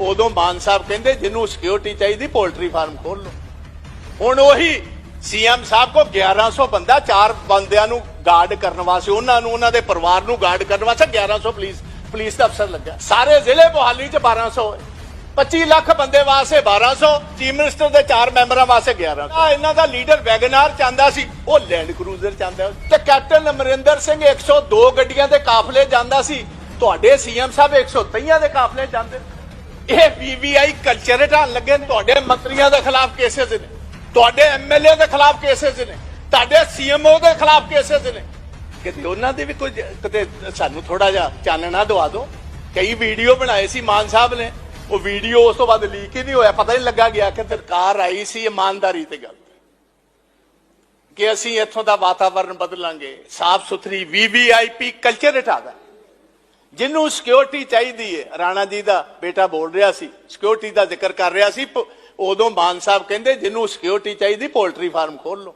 ਉਦੋਂ ਮਾਨ ਸਾਹਿਬ ਕਹਿੰਦੇ, ਜਿਹਨੂੰ ਸਿਕਿਉਰਿਟੀ ਚਾਹੀਦੀ ਪੋਲਟਰੀ ਫਾਰਮ ਖੋਲ ਲਓ। ਹੁਣ ਉਹੀ ਸੀਐਮ ਸਾਹਿਬ ਕੋ 1100 ਬੰਦਾ, ਚਾਰ ਬੰਦਿਆਂ ਨੂੰ ਗਾਰਡ ਕਰਨ ਵਾਸਤੇ, ਉਹਨਾਂ ਨੂੰ, ਉਹਨਾਂ ਦੇ ਪਰਿਵਾਰ ਨੂੰ ਗਾਰਡ ਕਰਨ ਵਾਸਤੇ 1100 ਪੁਲਿਸ ਪੁਲਿਸ ਦਾ ਅਫਸਰ ਲੱਗਾ ਸਾਰੇ ਜ਼ਿਲ੍ਹੇ ਮੁਹਾਲੀ ਚ 1200 ਹੈ 25 ਲੱਖ ਬੰਦੇ ਵਾਸਤੇ 1200 ਚੀਫ ਮਿਨਿਸਟਰ ਦੇ ਚਾਰ ਮੈਂਬਰਾਂ ਵਾਸਤੇ 1100 ਇਹਨਾਂ ਦਾ ਲੀਡਰ ਵੈਗਨਾਰ ਚਾਹੁੰਦਾ ਸੀ, ਉਹ ਲੈਂਡ ਕਰੂਜ਼ਰ ਚਾਹੁੰਦਾ ਤੇ ਕੈਪਟਨ ਅਮਰਿੰਦਰ ਸਿੰਘ 102 ਗੱਡੀਆਂ ਦੇ ਕਾਫਲੇ ਜਾਂਦਾ ਸੀ। ਤੁਹਾਡੇ ਸੀਐਮ ਸਾਹਿਬ 123 ਦੇ ਕਾਫਲੇ ਜਾਂਦੇ। ਇਹ ਵੀਵੀਆਈ ਕਲਚਰ ਢਾਣ ਲੱਗੇ ਨੇ। ਤੁਹਾਡੇ ਮੰਤਰੀਆਂ ਦੇ ਖਿਲਾਫ ਕੇਸਿਸ ਨੇ। ਤੁਹਾਡੇ ਐਮਐਲਏ ਦੇ ਖਿਲਾਫ ਕੇਸਿਸ ਨੇ। ਤੁਹਾਡੇ ਸੀਐਮਓ ਦੇ ਖਿਲਾਫ ਕੇਸਿਸ ਨੇ। ਕਿਤੇ ਉਹਨਾਂ ਦੇ ਵੀ ਕੋਈ ਕਿਤੇ ਸਾਨੂੰ ਥੋੜਾ ਜਿਹਾ ਚਾਨਣਾ ਦਵਾ ਦਿਓ। ਕਈ ਵੀਡੀਓ ਬਣਾਏ ਸੀ ਮਾਨ ਸਾਹਿਬ ਨੇ। ਉਹ ਵੀਡੀਓ ਉਸ ਤੋਂ ਬਾਅਦ ਲੀਕ ਹੀ ਨਹੀਂ ਹੋਇਆ। ਪਤਾ ਹੀ ਨਹੀਂ ਲੱਗਾ ਗਿਆ ਕਿ ਸਰਕਾਰ ਆਈ ਸੀ ਇਮਾਨਦਾਰੀ ਤੇ ਗੱਲ। ਕਿ ਅਸੀਂ ਇੱਥੋਂ ਦਾ ਵਾਤਾਵਰਣ ਬਦਲਾਂਗੇ। ਸਾਫ਼ ਸੁਥਰੀ ਵੀਵੀਆਈਪੀ ਕਲਚਰ ਹਟਾਦਾ ਜਿਹਨੂੰ ਸਿਕਿਉਰਿਟੀ ਚਾਹੀਦੀ ਹੈ ਰਾਣਾ ਜੀ ਦਾ ਬੇਟਾ ਬੋਲ ਰਿਹਾ ਸੀ ਸਿਕਿਉਰਿਟੀ ਦਾ ਜ਼ਿਕਰ ਕਰ ਰਿਹਾ ਸੀ ਉਦੋਂ ਮਾਨ ਸਾਹਿਬ ਕਹਿੰਦੇ, ਜਿਹਨੂੰ ਸਿਕਿਉਰਿਟੀ ਚਾਹੀਦੀ ਪੋਲਟਰੀ ਫਾਰਮ ਖੋਲ ਲਓ।